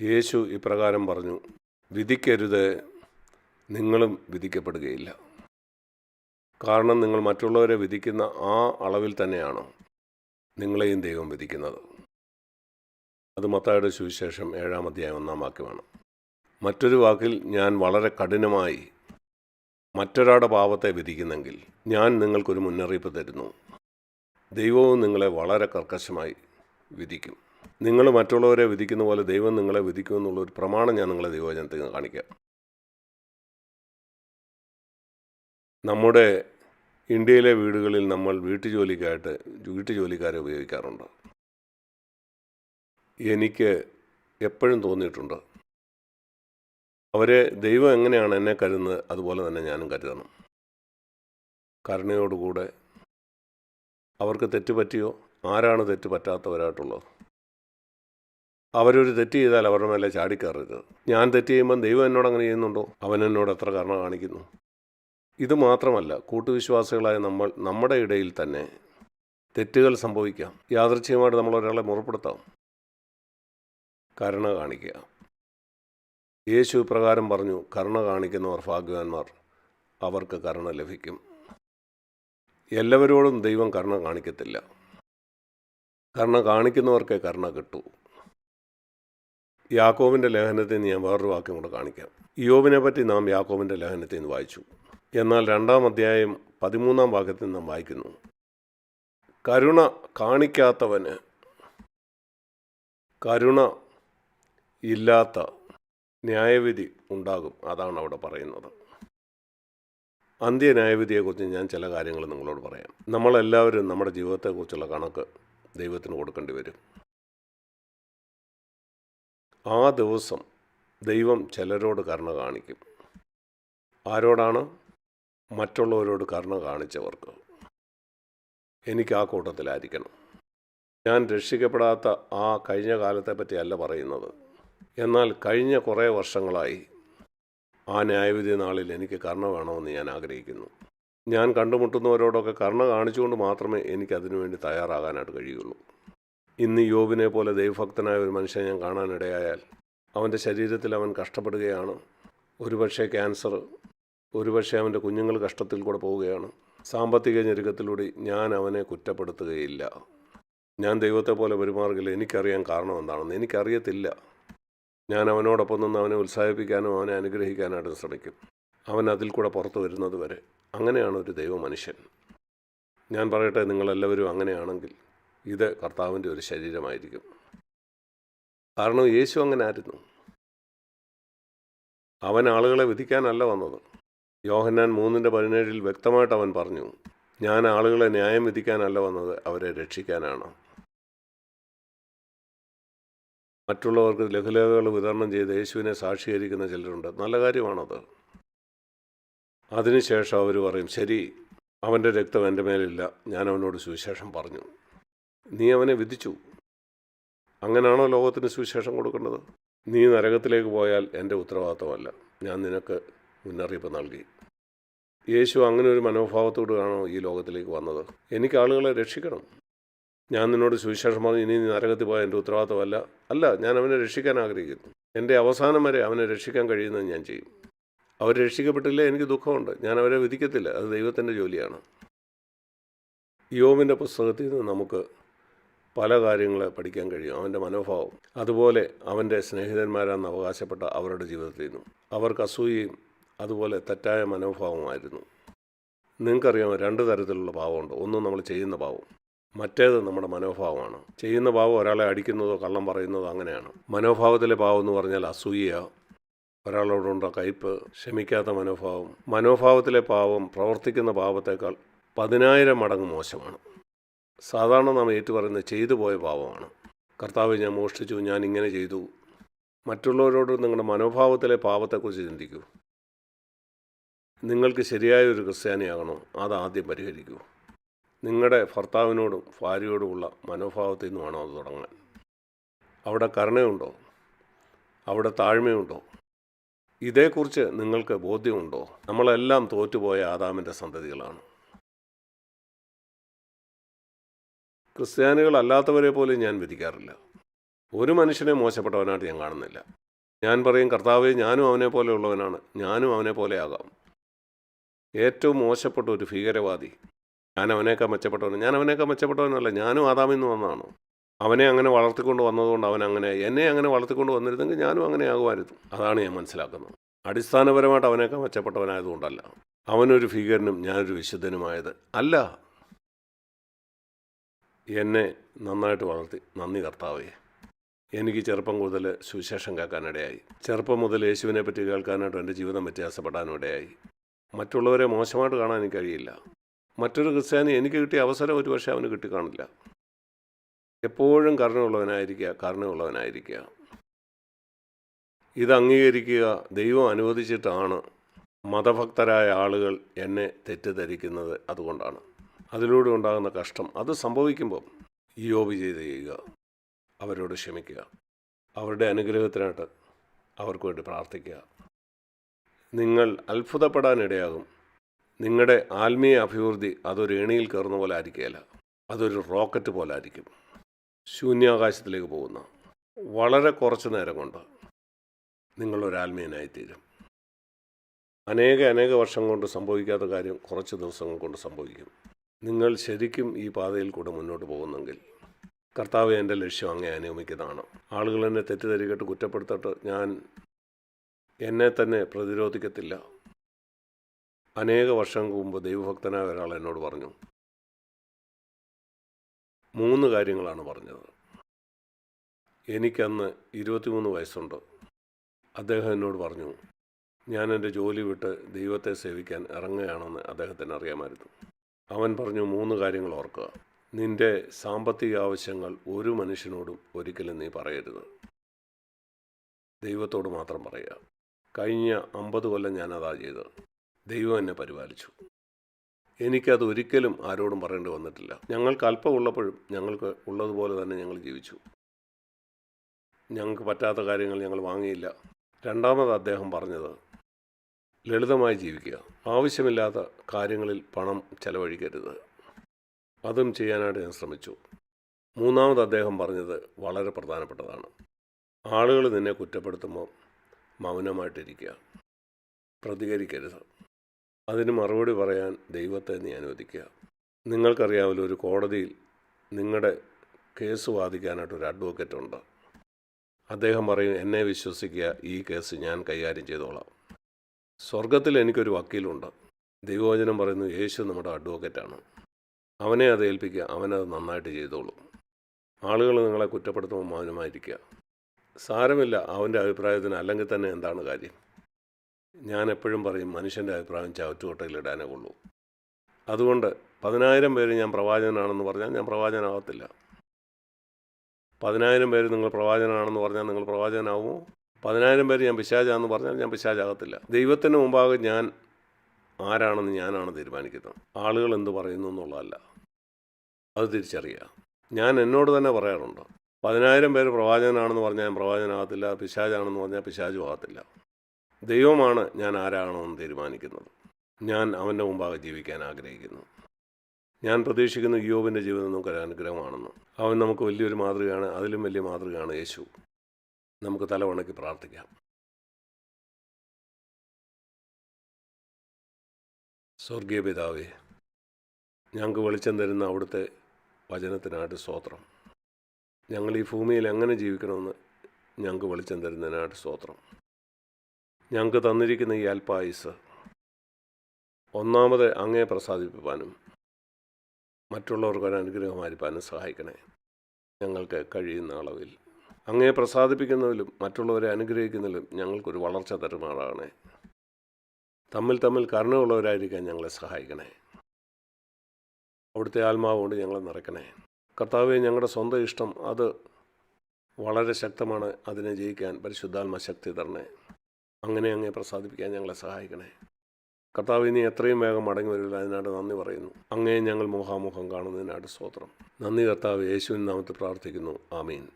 യേശു ഇപ്രകാരം പറഞ്ഞു വിധിക്കരുത് നിങ്ങളും വിധിക്കപ്പെടുകയില്ല. കാരണം നിങ്ങൾ മറ്റുള്ളവരെ വിധിക്കുന്ന ആ അളവിൽ തന്നെയാണ് നിങ്ങളെയും ദൈവം വിധിക്കുന്നത്? അത് മത്തായുടെ സുവിശേഷം ഏഴാം അധ്യായം ഒന്നാം വാക്യമാണ്. മറ്റൊരു വാക്കിൽ ഞാൻ വളരെ കഠിനമായി മറ്റൊരാളുടെ പാപത്തെ വിധിക്കുന്നെങ്കിൽ ഞാൻ നിങ്ങൾക്കൊരു മുന്നറിയിപ്പ് തരുന്നു. ദൈവവും നിങ്ങളെ വളരെ കർക്കശമായി വിധിക്കും. നിങ്ങൾ മറ്റുള്ളവരെ വിധിക്കുന്ന പോലെ ദൈവം നിങ്ങളെ വിധിക്കുമെന്നുള്ള ഒരു പ്രമാണം ഞാൻ നിങ്ങളെ ദൈവജനത്തിൽ നിന്ന് കാണിക്കാം. നമ്മുടെ ഇന്ത്യയിലെ വീടുകളിൽ നമ്മൾ വീട്ടുജോലിക്കായിട്ട് വീട്ടുജോലിക്കാരെ ഉപയോഗിക്കാറുണ്ട്. എനിക്ക് എപ്പോഴും തോന്നിയിട്ടുണ്ട്. അവരെ ദൈവം എങ്ങനെയാണ് എന്നെ കരുതുന്നത് അതുപോലെ തന്നെ ഞാനും കരുതണം. കരുണയോടുകൂടെ അവർക്ക് തെറ്റ് പറ്റിയോ? ആരാണ് തെറ്റ് പറ്റാത്തവരായിട്ടുള്ളത്? അവരൊരു തെറ്റ് ചെയ്താൽ അവരുടെ മേലെ ചാടിക്കയറരുത്. ഞാൻ തെറ്റ് ചെയ്യുമ്പോൾ ദൈവം എന്നോട് അങ്ങനെ ചെയ്യുന്നുണ്ടോ? അവൻ എന്നോട് എത്ര കരുണ കാണിക്കുന്നു? ഇത് മാത്രമല്ല കൂട്ടുവിശ്വാസികളായ നമ്മൾ നമ്മുടെ ഇടയിൽ തന്നെ തെറ്റുകൾ സംഭവിക്കാം. യാദൃച്ഛികമായിട്ട് നമ്മൾ ഒരാളെ മുറപ്പെടുത്താം. കരുണ കാണിക്കുക. യേശു പ്രകാരം പറഞ്ഞു കരുണ കാണിക്കുന്നവർ ഭാഗ്യവാന്മാർ അവർക്ക് കരുണ ലഭിക്കും. എല്ലാവരോടും ദൈവം കരുണ കാണിക്കത്തില്ല. കരുണ കാണിക്കുന്നവർക്കേ കരുണ കിട്ടൂ. യാക്കോബിന്റെ ലേഖനത്തിൽ നിന്ന് ഞാൻ വേറൊരു വാക്യം കൂടെ കാണിക്കാം. യോബിനെ പറ്റി നാം യാക്കോവിന്റെ ലേഖനത്തിൽ നിന്ന് വായിച്ചു. എന്നാൽ രണ്ടാം അധ്യായം പതിമൂന്നാം വാക്യത്തിൽ നാം വായിക്കുന്നു. കരുണ കാണിക്കാത്തവന് കരുണ ഇല്ലാത്ത ന്യായവിധി ഉണ്ടാകും അതാണ് അവിടെ പറയുന്നത്. അന്ത്യ ന്യായവിധിയെക്കുറിച്ച് ഞാൻ ചില കാര്യങ്ങൾ നിങ്ങളോട് പറയാം. നമ്മളെല്ലാവരും നമ്മുടെ ജീവിതത്തെക്കുറിച്ചുള്ള കണക്ക് ദൈവത്തിന് കൊടുക്കേണ്ടി വരും. ആ ദിവസം ദൈവം ചിലരോട് കരുണ കാണിക്കും. ആരോടാണ്? മറ്റുള്ളവരോട് കരുണ കാണിച്ചവർക്ക്. എനിക്ക് ആ കൂട്ടത്തിലായിരിക്കണം. ഞാൻ രക്ഷിക്കപ്പെടാത്ത ആ കഴിഞ്ഞ കാലത്തെ പറ്റിയല്ല പറയുന്നത്. എന്നാൽ കഴിഞ്ഞ കുറേ വർഷങ്ങളായി ആ ന്യായവിധി നാളിൽ എനിക്ക് കരുണ വേണമെന്ന് ഞാൻ ആഗ്രഹിക്കുന്നു. ഞാൻ കണ്ടുമുട്ടുന്നവരോടൊക്കെ കരുണ കാണിച്ചുകൊണ്ട് മാത്രമേ എനിക്ക് അതിനുവേണ്ടി തയ്യാറാകാനായിട്ട് കഴിയുള്ളൂ. ഇന്ന് യോബിനെ പോലെ ദൈവഭക്തനായ ഒരു മനുഷ്യനെ ഞാൻ കാണാനിടയായാൽ അവന്റെ ശരീരത്തിൽ അവൻ കഷ്ടപ്പെടുകയാണ്. ഒരുപക്ഷെ ക്യാൻസർ ഒരുപക്ഷെ അവന്റെ കുഞ്ഞുങ്ങൾ കഷ്ടത്തിൽ കൂടെ പോവുകയാണ്. സാമ്പത്തിക ഞെരുക്കത്തിലൂടെ ഞാൻ അവനെ കുറ്റപ്പെടുത്തുകയില്ല. ഞാൻ ദൈവത്തെ പോലെ പെരുമാറുകയില്ല. എനിക്കറിയാൻ കാരണം എന്താണെന്ന് എനിക്കറിയത്തില്ല. ഞാൻ അവനോടൊപ്പം നിന്ന് അവനെ ഉത്സാഹിപ്പിക്കാനും അവനെ അനുഗ്രഹിക്കാനായിട്ട് ശ്രമിക്കും. അവൻ അതിൽ കൂടെ പുറത്തു വരുന്നത് വരെ അങ്ങനെയാണ് ഒരു ദൈവ മനുഷ്യൻ ഞാൻ പറയട്ടെ നിങ്ങളെല്ലാവരും അങ്ങനെയാണെങ്കിൽ ഇത് കർത്താവിന്റെ ഒരു ശരീരമായിരിക്കും. കാരണം യേശു അങ്ങനെ ആയിരുന്നു. അവൻ ആളുകളെ വിധിക്കാനല്ല വന്നത്. യോഹന്നാൻ മൂന്നിന്റെ പതിനേഴിൽ വ്യക്തമായിട്ട് അവൻ പറഞ്ഞു ഞാൻ ആളുകളെ ന്യായം വിധിക്കാനല്ല വന്നത് അവരെ രക്ഷിക്കാനാണ്. മറ്റുള്ളവർക്ക് ലഘുലേഖകൾ വിതരണം ചെയ്ത് യേശുവിനെ സാക്ഷീകരിക്കുന്ന ചിലരുണ്ട്. നല്ല കാര്യമാണത്. അതിനുശേഷം അവർ പറയും ശരി അവന്റെ രക്തം എന്റെ മേലില്ല ഞാൻ അവനോട് സുവിശേഷം പറഞ്ഞു. നീ അവനെ വിധിച്ചു. അങ്ങനെയാണോ ലോകത്തിന് സുവിശേഷം കൊടുക്കേണ്ടത്? നീ നരകത്തിലേക്ക് പോയാൽ എന്റെ ഉത്തരവാദിത്തമല്ല. ഞാൻ നിനക്ക് മുന്നറിയിപ്പ് നൽകി. യേശു അങ്ങനെ ഒരു മനോഭാവത്തോടുകയാണോ ഈ ലോകത്തിലേക്ക് വന്നത്? എനിക്ക് ആളുകളെ രക്ഷിക്കണം. ഞാൻ നിന്നോട് സുവിശേഷം പറഞ്ഞു ഇനി നീ നരകത്തിൽ പോയാൽ എന്റെ ഉത്തരവാദിത്തമല്ല. അല്ല ഞാൻ അവനെ രക്ഷിക്കാൻ ആഗ്രഹിക്കുന്നു. എന്റെ അവസാനം വരെ അവനെ രക്ഷിക്കാൻ കഴിയുന്നത് ഞാൻ ചെയ്യും. അവർ രക്ഷിക്കപ്പെട്ടില്ല? എനിക്ക് ദുഃഖമുണ്ട്. ഞാൻ അവരെ വിധിക്കത്തില്ല. അത് ദൈവത്തിന്റെ ജോലിയാണ്. യോമിന്റെ പുസ്തകത്തിൽ നിന്ന് നമുക്ക് പല കാര്യങ്ങൾ പഠിക്കാൻ കഴിയും. അവന്റെ മനോഭാവം. അതുപോലെ അവന്റെ സ്നേഹിതന്മാരാണെന്ന് അവകാശപ്പെട്ട അവരുടെ ജീവിതത്തിൽ നിന്നും. അവർക്ക് അസൂയയും അതുപോലെ തെറ്റായ മനോഭാവമായിരുന്നു നിങ്ങൾക്കറിയാം രണ്ട് തരത്തിലുള്ള പാവമുണ്ട് ഒന്ന് നമ്മൾ ചെയ്യുന്ന പാവം മറ്റേത് നമ്മുടെ മനോഭാവമാണ്. ചെയ്യുന്ന പാവം ഒരാളെ അടിക്കുന്നതോ കള്ളം പറയുന്നതോ അങ്ങനെയാണ്. മനോഭാവത്തിലെ പാവം എന്ന് പറഞ്ഞാൽ അസൂയ ഒരാളോടുണ്ട കയ്പ് ക്ഷമിക്കാത്ത മനോഭാവം. മനോഭാവത്തിലെ പാവം പ്രവർത്തിക്കുന്ന പാവത്തേക്കാൾ പതിനായിരം മടങ്ങ് മോശമാണ്. സാധാരണ നാം ഏറ്റുപറയുന്നത് ചെയ്തു പോയ പാവമാണ് കർത്താവ് ഞാൻ മോഷ്ടിച്ചു ഞാൻ ഇങ്ങനെ ചെയ്തു. മറ്റുള്ളവരോട് നിങ്ങളുടെ മനോഭാവത്തിലെ പാപത്തെക്കുറിച്ച് ചിന്തിക്കൂ. നിങ്ങൾക്ക് ശരിയായ ഒരു ക്രിസ്ത്യാനിയാകണോ? അത് ആദ്യം പരിഹരിക്കൂ. നിങ്ങളുടെ ഭർത്താവിനോടും ഭാര്യയോടുമുള്ള മനോഭാവത്തിൽ നിന്ന് വേണോ അത് തുടങ്ങാൻ? അവിടെ കരുണയുണ്ടോ? അവിടെ താഴ്മയുണ്ടോ? ഇതേക്കുറിച്ച് നിങ്ങൾക്ക് ബോധ്യമുണ്ടോ? നമ്മളെല്ലാം തോറ്റുപോയ ആദാമിന്റെ സന്തതികളാണ്. ക്രിസ്ത്യാനികളല്ലാത്തവരെ പോലും ഞാൻ വിധിക്കാറില്ല. ഒരു മനുഷ്യനെ മോശപ്പെട്ടവനായിട്ട് ഞാൻ കാണുന്നില്ല. ഞാൻ പറയും കർത്താവ് ഞാനും അവനെ പോലെ ഉള്ളവനാണ്. ഞാനും അവനെ പോലെ ആകാം. ഏറ്റവും മോശപ്പെട്ട ഒരു ഭീകരവാദി ഞാൻ അവനേക്കാൾ മെച്ചപ്പെട്ടവൻ ഞാൻ അവനേക്കാൾ മെച്ചപ്പെട്ടവനല്ല. ഞാനും ആദാമിൽ വന്നതാണ്. അവനെ അങ്ങനെ വളർത്തിക്കൊണ്ട് വന്നതുകൊണ്ട് അവൻ അങ്ങനെ എന്നെ അങ്ങനെ വളർത്തിക്കൊണ്ട് വന്നിരുന്നെങ്കിൽ ഞാനും അങ്ങനെ ആകുമായിരുന്നു. അതാണ് ഞാൻ മനസ്സിലാക്കുന്നത്. അടിസ്ഥാനപരമായിട്ട് അവനേക്കാൾ മെച്ചപ്പെട്ടവനായതുകൊണ്ടല്ല. അവനൊരു ഭീകരനും ഞാനൊരു വിശുദ്ധനുമായത് അല്ല. എന്നെ നന്നായിട്ട് വളർത്തി. നന്ദി കർത്താവേ. എനിക്ക് ചെറുപ്പം മുതൽ സുവിശേഷം കേൾക്കാനിടയായി. ചെറുപ്പം മുതൽ യേശുവിനെ പറ്റി കേൾക്കാനായിട്ട് എന്റെ ജീവിതം വ്യത്യാസപ്പെടാനും ഇടയായി മറ്റുള്ളവരെ മോശമായിട്ട് കാണാൻ എനിക്ക് കഴിയില്ല. മറ്റൊരു ക്രിസ്ത്യാനി എനിക്ക് കിട്ടിയ അവസരം ഒരു പക്ഷേ അവന് കിട്ടിക്കാണില്ല. എപ്പോഴും കരുണയുള്ളവനായിരിക്കുക കരുണയുള്ളവനായിരിക്കുക. ഇത് അംഗീകരിക്കുക ദൈവം അനുവദിച്ചിട്ടാണ് മതഭക്തരായ ആളുകൾ എന്നെ തെറ്റിദ്ധരിക്കുന്നത് അതുകൊണ്ടാണ്. അതിലൂടെ ഉണ്ടാകുന്ന കഷ്ടം. അത് സംഭവിക്കുമ്പോൾ യോബ് ചെയ്ത് ചെയ്യുക. അവരോട് ക്ഷമിക്കുക. അവരുടെ അനുഗ്രഹത്തിനായിട്ട് അവർക്ക് വേണ്ടി പ്രാർത്ഥിക്കുക. നിങ്ങൾ അത്ഭുതപ്പെടാനിടയാകും. നിങ്ങളുടെ ആത്മീയ അഭിവൃദ്ധി അതൊരു ഏണിയിൽ കയറുന്ന പോലെ ആയിരിക്കുകയില്ല. അതൊരു റോക്കറ്റ് പോലെ ആയിരിക്കും. ശൂന്യാകാശത്തിലേക്ക് പോകുന്ന വളരെ കുറച്ച് നേരം കൊണ്ട് നിങ്ങളൊരു ആത്മീയനായിത്തീരും. അനേക അനേക വർഷം കൊണ്ട് സംഭവിക്കാത്ത കാര്യം കുറച്ച് ദിവസങ്ങൾ കൊണ്ട് സംഭവിക്കും. നിങ്ങൾ ശരിക്കും ഈ പാതയിൽ കൂടെ മുന്നോട്ട് പോകുന്നെങ്കിൽ കർത്താവ് എന്റെ ലക്ഷ്യം അങ്ങേ അനുഗമിക്കുന്നതാണ്. ആളുകൾ എന്നെ തെറ്റിദ്ധരിക്കട്ട് കുറ്റപ്പെടുത്തിട്ട് ഞാൻ എന്നെ തന്നെ പ്രതിരോധിക്കത്തില്ല. അനേക വർഷം മുമ്പ് ദൈവഭക്തനായ ഒരാൾ എന്നോട് പറഞ്ഞു മൂന്ന് കാര്യങ്ങളാണ് പറഞ്ഞത്. എനിക്കന്ന് ഇരുപത്തിമൂന്ന് വയസ്സുണ്ട്. അദ്ദേഹം എന്നോട് പറഞ്ഞു ഞാൻ എന്റെ ജോലി വിട്ട് ദൈവത്തെ സേവിക്കാൻ ഇറങ്ങുകയാണെന്ന് അദ്ദേഹത്തിന് അറിയാമായിരുന്നു. അവൻ പറഞ്ഞു മൂന്ന് കാര്യങ്ങൾ ഓർക്കുക. നിന്റെ സാമ്പത്തിക ആവശ്യങ്ങൾ ഒരു മനുഷ്യനോടും ഒരിക്കലും നീ പറയരുത്. ദൈവത്തോട് മാത്രം പറയുക. കഴിഞ്ഞ അമ്പത് കൊല്ലം ഞാനതാ ചെയ്തത്. ദൈവം എന്നെ പരിപാലിച്ചു. എനിക്കത് ഒരിക്കലും ആരോടും പറയേണ്ടി വന്നിട്ടില്ല. ഞങ്ങൾക്ക് അല്പം ഉള്ളപ്പോഴും ഞങ്ങൾക്ക് ഉള്ളതുപോലെ തന്നെ ഞങ്ങൾ ജീവിച്ചു. ഞങ്ങൾക്ക് പറ്റാത്ത കാര്യങ്ങൾ ഞങ്ങൾ വാങ്ങിയില്ല. രണ്ടാമത് അദ്ദേഹം പറഞ്ഞത് ലളിതമായി ജീവിക്കുക. ആവശ്യമില്ലാത്ത കാര്യങ്ങളിൽ പണം ചെലവഴിക്കരുത്. അതും ചെയ്യാനായിട്ട് ഞാൻ ശ്രമിച്ചു. മൂന്നാമത് അദ്ദേഹം പറഞ്ഞത് വളരെ പ്രധാനപ്പെട്ടതാണ്. ആളുകൾ നിന്നെ കുറ്റപ്പെടുത്തുമ്പോൾ മൗനമായിട്ടിരിക്കുക. പ്രതികരിക്കരുത്. അതിന് മറുപടി പറയാൻ ദൈവത്തെ നീ അനുവദിക്കുക. നിങ്ങൾക്കറിയാമല്ലോ ഒരു കോടതിയിൽ നിങ്ങളുടെ കേസ് വാദിക്കാനായിട്ട് ഒരു അഡ്വക്കേറ്റ് ഉണ്ട്. അദ്ദേഹം പറയും എന്നെ വിശ്വസിക്കുക ഈ കേസ് ഞാൻ കൈകാര്യം ചെയ്തോളാം. സ്വർഗത്തിൽ എനിക്കൊരു വക്കീലുണ്ട്. ദൈവവചനം പറയുന്നു യേശു നമ്മുടെ അഡ്വക്കേറ്റാണ്. അവനെ അത് ഏൽപ്പിക്കുക അവനത് നന്നായിട്ട് ചെയ്തോളും. ആളുകൾ നിങ്ങളെ കുറ്റപ്പെടുത്തുമ്പോൾ മൗനമായിരിക്കുക. സാരമില്ല അവന്റെ അഭിപ്രായത്തിന് അല്ലെങ്കിൽ തന്നെ എന്താണ് കാര്യം? ഞാൻ എപ്പോഴും പറയും മനുഷ്യന്റെ അഭിപ്രായം ചവറ്റുകൊട്ടയിലിടാനേ ഉള്ളൂ. അതുകൊണ്ട് പതിനായിരം പേര് ഞാൻ പ്രവാചകനാണെന്ന് പറഞ്ഞാൽ ഞാൻ പ്രവാചകനാകത്തില്ല പതിനായിരം പേര് നിങ്ങൾ പ്രവാചകനാണെന്ന് പറഞ്ഞാൽ നിങ്ങൾ പ്രവാചകനാവുമോ പതിനായിരം പേര് ഞാൻ പിശാചാന്ന് പറഞ്ഞാൽ ഞാൻ പിശാചാകത്തില്ല. ദൈവത്തിന് മുമ്പാകെ ഞാൻ ആരാണെന്ന് ഞാനാണ് തീരുമാനിക്കുന്നത്. ആളുകൾ എന്ത് പറയുന്നു എന്നുള്ളതല്ല. അത് തിരിച്ചറിയുക. ഞാൻ എന്നോട് തന്നെ പറയാറുണ്ട്. പതിനായിരം പേര് പ്രവാചകനാണെന്ന് പറഞ്ഞാൽ ഞാൻ പ്രവാചകനാകത്തില്ല. പിശാചാണെന്ന് പറഞ്ഞാൽ പിശാചും ആകത്തില്ല. ദൈവമാണ് ഞാൻ ആരാണെന്ന് തീരുമാനിക്കുന്നത്. ഞാൻ അവന്റെ മുമ്പാകെ ജീവിക്കാൻ ആഗ്രഹിക്കുന്നു. ഞാൻ പ്രതീക്ഷിക്കുന്ന യോബിന്റെ ജീവിതം നമുക്കൊരു അനുഗ്രഹമാണെന്ന്. അവൻ നമുക്ക് വലിയൊരു മാതൃകയാണ്. അതിലും വലിയ മാതൃകയാണ് യേശു. നമുക്ക് തല ഉണക്കി പ്രാർത്ഥിക്കാം. സ്വർഗീയ പിതാവേ ഞങ്ങൾക്ക് വെളിച്ചം തരുന്ന അവിടുത്തെ വചനത്തിനായിട്ട് സ്തോത്രം. ഞങ്ങൾ ഈ ഭൂമിയിൽ എങ്ങനെ ജീവിക്കണമെന്ന് ഞങ്ങൾക്ക് വെളിച്ചം തരുന്നതിനായിട്ട് സ്തോത്രം. ഞങ്ങൾക്ക് തന്നിരിക്കുന്ന ഈ അൽപായുസ് ഒന്നാമത് അങ്ങേ പ്രസാദിപ്പിക്കാനും മറ്റുള്ളവർക്ക് ഒരു അനുഗ്രഹമായിരിക്കാനും സഹായിക്കണേ. ഞങ്ങൾക്ക് കഴിയുന്ന അളവിൽ അങ്ങേ പ്രസാദിപ്പിക്കുന്നതിലും മറ്റുള്ളവരെ അനുഗ്രഹിക്കുന്നതിലും ഞങ്ങൾക്കൊരു വളർച്ച തരുമാറാകണേ തമ്മിൽ തമ്മിൽ കരുണയുള്ളവരായിരിക്കാൻ ഞങ്ങളെ സഹായിക്കണേ. അവിടുത്തെ ആത്മാവ് കൊണ്ട് ഞങ്ങളെ നിറയ്ക്കണേ. കർത്താവെ ഞങ്ങളുടെ സ്വന്തം ഇഷ്ടം അത് വളരെ ശക്തമാണ്. അതിനെ ജയിക്കാൻ പരിശുദ്ധാത്മ ശക്തി തരണേ. അങ്ങനെ അങ്ങേ പ്രസാദിപ്പിക്കാൻ ഞങ്ങളെ സഹായിക്കണേ. കർത്താവ് ഇനി എത്രയും വേഗം മടങ്ങി വരില്ല അതിനായിട്ട് നന്ദി പറയുന്നു. അങ്ങേ ഞങ്ങൾ മുഖാമുഖം കാണുന്നതിനായിട്ട് സ്തോത്രം. നന്ദി കർത്താവ് യേശുവിൻ നാമത്തിൽ പ്രാർത്ഥിക്കുന്നു. ആമീൻ.